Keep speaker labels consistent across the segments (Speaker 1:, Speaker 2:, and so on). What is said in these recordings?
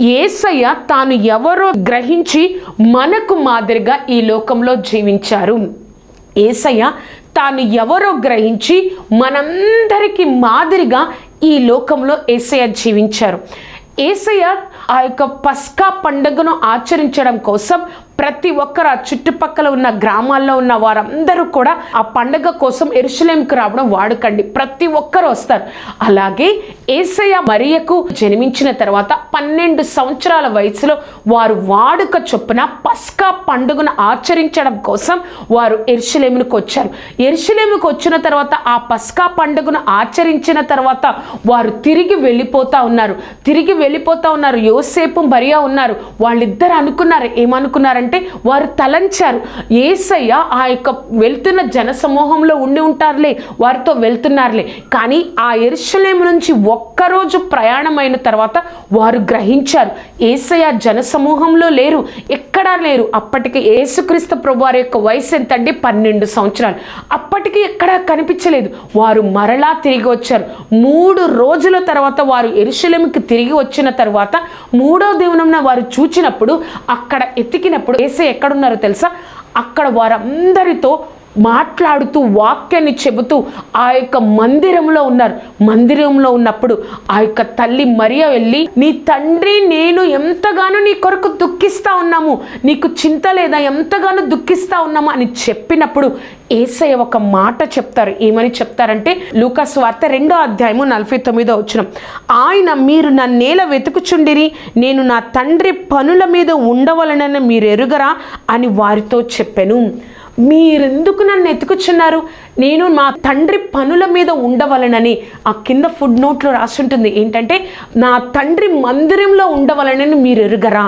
Speaker 1: ఏసయ్య తాను ఎవరో గ్రహించి మనకు మాదిరిగా ఈ లోకంలో జీవించారు. ఏసయ్య తాను ఎవరో గ్రహించి మనందరికీ మాదిరిగా ఈ లోకంలో ఏసయ్య జీవించారు. ఏసయ్య ఆ యొక్క పస్కా పండుగను ఆచరించడం కోసం ప్రతి ఒక్కరు ఆ చుట్టుపక్కల ఉన్న గ్రామాల్లో ఉన్న వారందరూ కూడా ఆ పండుగ కోసం ఎరుసలేంకి రావడం వాడుకండి. ప్రతి ఒక్కరు వస్తారు. అలాగే ఏసయ్య మరియకు జన్మించిన తర్వాత పన్నెండు సంవత్సరాల వయసులో వారు వాడుక చొప్పున పస్కా పండుగను ఆచరించడం కోసం వారు ఎరుసలేమునికి వచ్చారు. ఎరుసలేమునికి వచ్చిన తర్వాత ఆ పస్కా పండుగను ఆచరించిన తర్వాత వారు తిరిగి వెళ్ళిపోతా ఉన్నారు. తిరిగి వెళ్ళిపోతా ఉన్నారు. యోసేపు మరియా ఉన్నారు. వాళ్ళిద్దరు అనుకున్నారు. ఏమనుకున్నారు ఏమనుకున్నారంటే వారు తలంచారు. ఏసయ్య ఆ యొక్క వెళ్తున్న జనసమూహంలో ఉండి ఉంటారులే వారితో వెళ్తున్నారులే. కానీ ఆ ఎరుషలేము నుంచి ఒక్కరోజు ప్రయాణమైన తర్వాత వారు గ్రహించారు ఏసయ్య జనసమూహంలో లేరు ఎక్కడా లేరు. అప్పటికి యేసుక్రీస్తు ప్రభు వారి యొక్క వయసు ఎంత పన్నెండు సంవత్సరాలు. అప్పటికి ఎక్కడా కనిపించలేదు. వారు మరలా తిరిగి వచ్చారు. మూడు రోజుల తర్వాత వారు ఎరుషలేముకి తిరిగి వచ్చిన తర్వాత మూడో దివనంన వారు చూచినప్పుడు అక్కడ ఎతికినప్పుడు ఎక్కడ ఎక్కడున్నారో తెలుసా? అక్కడ వారందరితో మాట్లాడుతూ వాక్యాన్ని చెబుతూ ఆ యొక్క మందిరంలో ఉన్నారు. మందిరంలో ఉన్నప్పుడు ఆ యొక్క తల్లి మరియ వెళ్ళి నీ తండ్రి నేను ఎంతగానో నీ కొరకు దుఃఖిస్తా ఉన్నాము. నీకు చింత లేదా? ఎంతగానో దుఃఖిస్తా ఉన్నాము. అని చెప్పినప్పుడు ఏసయ్య ఒక మాట చెప్తారు. ఏమని చెప్తారంటే లూకాస్ వార్త రెండో అధ్యాయము నలభై తొమ్మిదో వచ్చిన ఆయన మీరు నా నేల వెతుకుచుండిరి నేను నా తండ్రి పనుల మీద ఉండవలనని మీరు ఎరుగరా? అని వారితో చెప్పాను. మీరెందుకు నన్ను ఎత్తుకుచున్నారు నేను మా తండ్రి పనుల మీద ఉండవలనని ఆ కింద ఫుడ్ నోట్లో రాసి ఉంటుంది ఏంటంటే నా తండ్రి మందిరంలో ఉండవలనని మీరు ఎరుగరా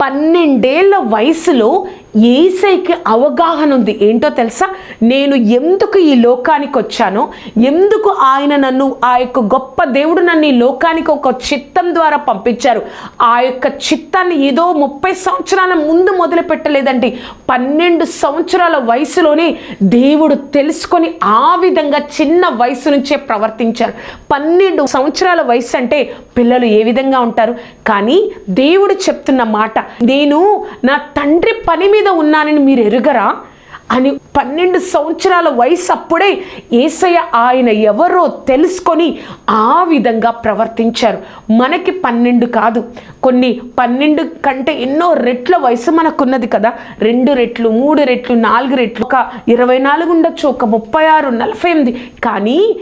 Speaker 1: పన్నెండేళ్ళ వయసులో ఏసైకి అవగాహన ఉంది. ఏంటో తెలుసా? నేను ఎందుకు ఈ లోకానికి వచ్చానో? ఎందుకు ఆయన నన్ను ఆ యొక్క గొప్ప దేవుడు నన్ను ఈ లోకానికి ఒక చిత్తం ద్వారా పంపించారు? ఆ యొక్క చిత్తాన్ని ఏదో ముప్పై సంవత్సరాల ముందు మొదలు పెట్టలేదండి. పన్నెండు సంవత్సరాల వయసులోనే దేవుడు తెలుసుకొని ఆ విధంగా చిన్న వయసు నుంచే ప్రవర్తించారు. పన్నెండు సంవత్సరాల వయసు అంటే పిల్లలు ఏ విధంగా ఉంటారు? కానీ దేవుడు చెప్తున్న మాట నేను నా తండ్రి పని మీద ఉన్నానని మీరు ఎరుగరా? అని పన్నెండు సంవత్సరాల వయసు అప్పుడే ఏసయ్య ఆయన ఎవరో తెలుసుకొని ఆ విధంగా ప్రవర్తించారు. మనకి పన్నెండు కాదు. కొన్ని పన్నెండు కంటే ఎన్నో రెట్ల వయసు మనకున్నది కదా. రెండు రెట్లు మూడు రెట్లు నాలుగు రెట్లు ఒక ఇరవై నాలుగు ఉండొచ్చు ఒక ముప్పై ఆరు నలభై ఎనిమిది. కానీ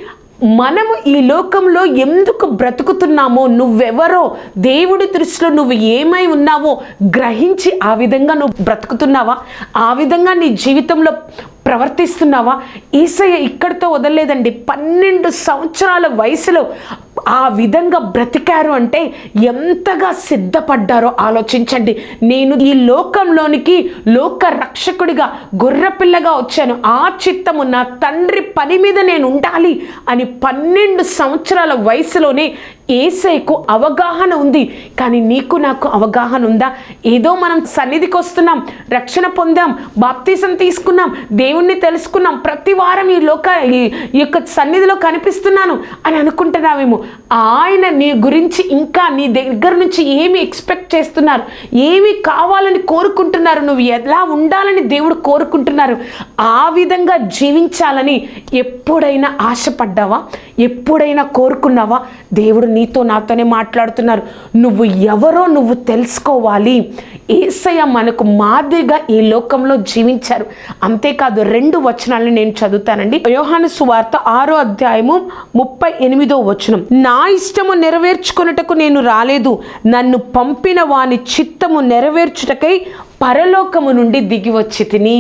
Speaker 1: మనము ఈ లోకంలో ఎందుకు బ్రతుకుతున్నామో నువ్వెవరో దేవుడి దృష్టిలో నువ్వు ఏమై ఉన్నావో గ్రహించి ఆ విధంగా నువ్వు బ్రతుకుతున్నావా? ఆ విధంగా నీ జీవితంలో ప్రవర్తిస్తున్నావా? ఈసయ్య ఇక్కడితో వదలలేదండి. పన్నెండు సంవత్సరాల వయసులో ఆ విధంగా బ్రతికారు అంటే ఎంతగా సిద్ధపడ్డారో ఆలోచించండి. నేను ఈ లోకంలోనికి లోక రక్షకుడిగా గొర్రెపిల్లగా వచ్చాను. ఆ చిత్తము నా తండ్రి పని మీద నేను ఉండాలి అని పన్నెండు సంవత్సరాల వయసులోనే ఏసైకు అవగాహన ఉంది. కానీ నీకు నాకు అవగాహన ఉందా? ఏదో మనం సన్నిధికి వస్తున్నాం రక్షణ పొందాం బాప్తీసం తీసుకున్నాం దేవుణ్ణి తెలుసుకున్నాం ప్రతి వారం ఈ లోక ఈ ఈ యొక్క సన్నిధిలో కనిపిస్తున్నాను అని అనుకుంటున్నామేమో ఆయన నీ గురించి ఇంకా నీ దగ్గర నుంచి ఏమి ఎక్స్పెక్ట్ చేస్తున్నారు? ఏమి కావాలని కోరుకుంటున్నారు? నువ్వు ఎలా ఉండాలని దేవుడు కోరుకుంటున్నారు? ఆ విధంగా జీవించాలని ఎప్పుడైనా ఆశపడ్డావా? ఎప్పుడైనా కోరుకున్నావా? దేవుడు నీతో నాతోనే మాట్లాడుతున్నారు. నువ్వు ఎవరో నువ్వు తెలుసుకోవాలి. ఏసయ్య మనకు మాదిరిగా ఈ లోకంలో జీవించారు. అంతేకాదు రెండు వచనాలను నేను చదువుతానండి. యోహాను సువార్త ఆరో అధ్యాయము ముప్పై ఎనిమిదో వచనం. నా ఇష్టము నెరవేర్చుకొనుటకు నేను రాలేదు. నన్ను పంపిన వాని చిత్తము నెరవేర్చుటకై పరలోకము నుండి దిగి వచ్చి తిని.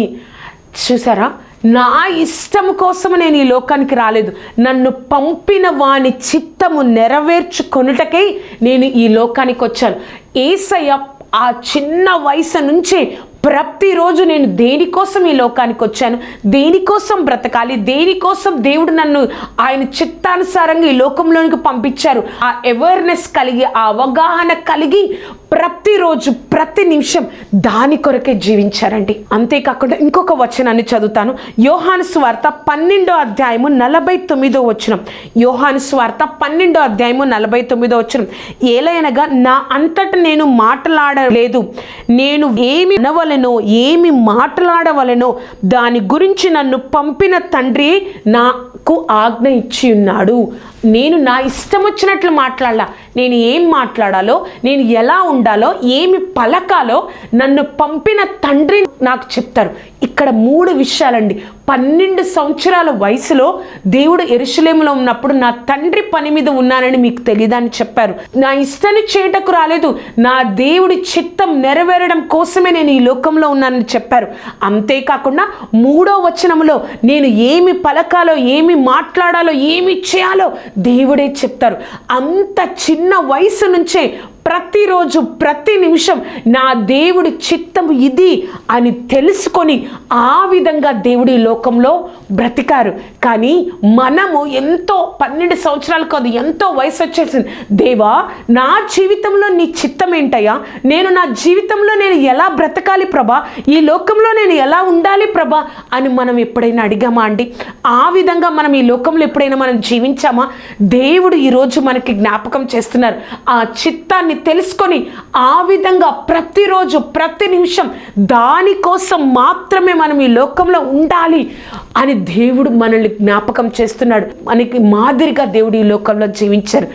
Speaker 1: చూసారా? నా ఇష్టము కోసం నేను ఈ లోకానికి రాలేదు. నన్ను పంపిన వాని చిత్తము నెరవేర్చుకొనుటకై నేను ఈ లోకానికి వచ్చాను. ఏసయ్య ఆ చిన్న వయసు నుంచే ప్రతిరోజు నేను దేనికోసం ఈ లోకానికి వచ్చాను? దేనికోసం బ్రతకాలి? దేనికోసం దేవుడు నన్ను ఆయన చిత్తానుసారంగా ఈ లోకంలోనికి పంపించారు? ఆ అవేర్నెస్ కలిగి ఆ అవగాహన కలిగి ప్రతిరోజు ప్రతి నిమిషం దాని కొరకే జీవించారండి. అంతేకాకుండా ఇంకొక వచనాన్ని చదువుతాను. యోహాను స్వార్త పన్నెండో అధ్యాయము నలభై తొమ్మిదో వచనం. యోహాను స్వార్త పన్నెండో అధ్యాయము నలభై తొమ్మిదో వచనం. ఏలైనగా నా అంతట నేను మాట్లాడలేదు. నేను ఏమి వినవలెనో ఏమి మాట్లాడవలెనో దాని గురించి నన్ను పంపిన తండ్రి నాకు ఆజ్ఞ ఇచ్చి ఉన్నాడు. నేను నా ఇష్టం వచ్చినట్లు మాట్లాడాల. నేను ఏం మాట్లాడాలో నేను ఎలా ఉండాలో ఏమి పలకాలో నన్ను పంపిన తండ్రి నాకు చెప్తారు. ఇక్కడ మూడు విషయాలండి. పన్నెండు సంవత్సరాల వయసులో దేవుడు ఎరుశలేములో ఉన్నప్పుడు నా తండ్రి పని మీద ఉన్నానని మీకు తెలియదని చెప్పారు. నా ఇష్టాన్ని చేయటకు రాలేదు. నా దేవుడి చిత్తం నెరవేరడం కోసమే నేను ఈ లోకంలో ఉన్నానని చెప్పారు. అంతేకాకుండా మూడో వచనంలో నేను ఏమి పలకాలో ఏమి మాట్లాడాలో ఏమి చేయాలో దేవుడే చెప్తారు. అంత చిన్న వయసు నుంచే ప్రతిరోజు ప్రతి నిమిషం నా దేవుడి చిత్తము ఇది అని తెలుసుకొని ఆ విధంగా దేవుడి లోకంలో బ్రతికారు. కానీ మనము ఎంతో పన్నెండు సంవత్సరాలు కాదు ఎంతో వయసు వచ్చేసింది. దేవా నా జీవితంలో నీ చిత్తం ఏంటయ్యా? నేను నా జీవితంలో నేను ఎలా బ్రతకాలి ప్రభా? ఈ లోకంలో నేను ఎలా ఉండాలి ప్రభా? అని మనం ఎప్పుడైనా అడిగామా అండి? ఆ విధంగా మనం ఈ లోకంలో ఎప్పుడైనా మనం జీవించామా? దేవుడు ఈరోజు మనకి జ్ఞాపకం చేస్తున్నారు. ఆ చిత్తాన్ని తెలుసుకొని ఆ విధంగా ప్రతిరోజు ప్రతి నిమిషం దానికోసం మాత్రమే మనం ఈ లోకంలో ఉండాలి అని దేవుడు మనల్ని జ్ఞాపకం చేస్తున్నాడు. మనకి మాదిరిగా దేవుడు ఈ లోకంలో జీవించారు.